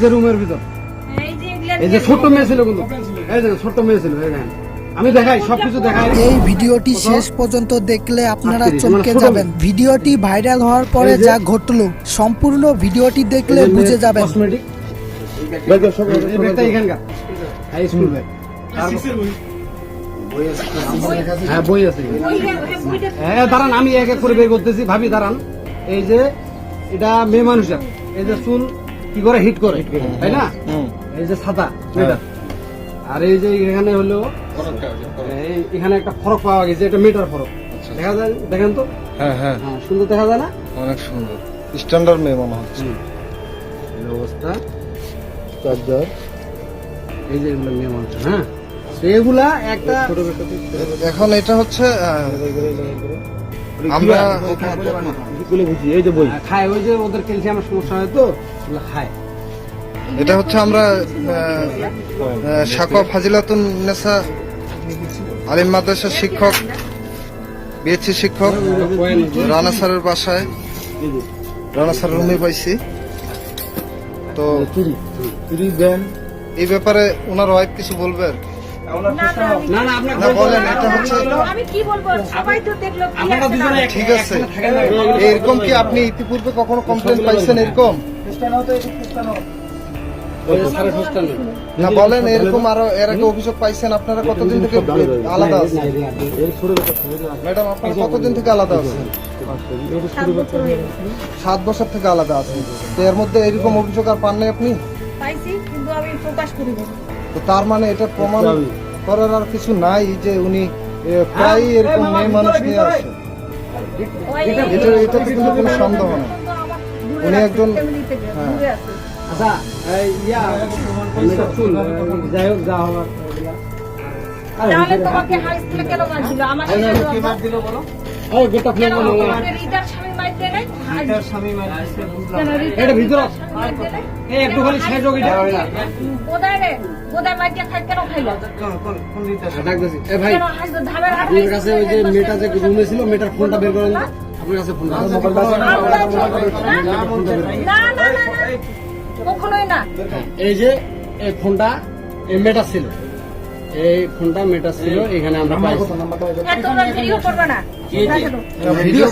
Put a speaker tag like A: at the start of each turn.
A: যে রুমের ভিতর।
B: এই যে
A: ছোট্ট মেয়ে ছিল কিন্তু। এই যে ছোট্ট মেয়ে ছিল এই আমি দেখাই সবকিছু দেখাই।
C: এই ভিডিওটি শেষ পর্যন্ত দেখলে আপনারা চমকে
A: মানে
C: যাবেন। ভিডিওটি ভাইরাল হওয়ার পরে
A: যা
C: ঘটলো সম্পূর্ণ ভিডিওটি দেখলে বুঝে যাবেন।
A: কসমেটিক এই ব্যাগটা এখানকার হাই স্কুল ব্যাগ। হ্যাঁ বই আছে।
B: বইটা- বইটা
A: হ্যাঁ দাঁড়ান আমি এক এক করে বের করতেছি। ভাবি দাঁড়ান। এই যে এটা মেয়ে মানুষের। এই যে চুল কি করে? হিট করে তাই না? এই যে সাদা মেয়েটা আর এই যে এখানে হলো এই এখানে একটা ফরক পাওয়া গেছে এটা মিটার ফরক দেখা যায় দেখেন তো?
D: হ্যাঁ হ্যাঁ।
A: হ্যাঁ সুন্দর দেখা যায় না?
D: অনেক সুন্দর। স্ট্যান্ডার্ড মেয়ে মনে হচ্ছে।
A: অবস্থা। চার্জার। এই যে এগুলো মেয়ে মানুষ হ্যাঁ? এগুলা একটা
D: এখন এটা হচ্ছে আমরা
A: এই যে বই। খায় ওই যে ওদের ক্যালসিয়ামের সমস্যা হয় তো খায়
D: এটা হচ্ছে আমরা সাকফ ফাজিলাতুন নেসা আলিম মাদ্রাসার শিক্ষক বিএসসি শিক্ষক রানা স্যারের বাসায়। রানা স্যারের রুমে পাইছি। তো এই ব্যাপারে ওনার ওয়াইফ কিছু
B: বলবে আর আমি-
A: না
D: বলেন, এটা হচ্ছে
B: আমি কি বলব? সবাই তো দেখল
A: আপনারা দুজনে
D: ঠিক আছে। এরকম কি আপনি ইতিপূর্বে কখনো কমপ্লেন পাইছেন এরকম। না বলেন এরকম আরও এর আগে অভিযোগ পাইছেন আপনারা কতদিন থেকে আলাদা আছেন? ম্যাডাম আপনারা কতদিন থেকে আলাদা আছেন?
B: সাত বছর হয়ে গেছে।
D: সাত বছর থেকে আলাদা আছেন। তো এর মধ্যে এরকম অভিযোগ আর পান নাই আপনি?
B: পাইছি কিন্তু আমি প্রকাশ করি না।
D: তো তার মানে এটা প্রমাণ করার আর কিছু নাই যে উনি প্রায় এরকম মেয়ে মানুষ নিয়ে আসে
B: ওই-
D: এটা এটা কিন্তু কোনো সন্দেহ নেই। উনি একজন- হ্যাঁ।
A: আচ্ছা যাই হোক যা হওয়ার
B: তাহলে তোমাকে হাই স্কুলে কেন মারছিল? আমার
A: গেটটা
B: কেন
A: ফেলে বলো? রুমে ছিল মেয়েটার ফোনটা বের করেন। তো। আপনার কাছে ফোনটা আছে?
B: না, না, না, না, না। কখনোই না।
A: এই যে এই ফোনটা এই মেয়েটা ছিল। এই ফোনটা মেয়েটা ছিল এখানে আমরা পাইছি।
B: এত ভিডিও করবে না।
D: ভিডিও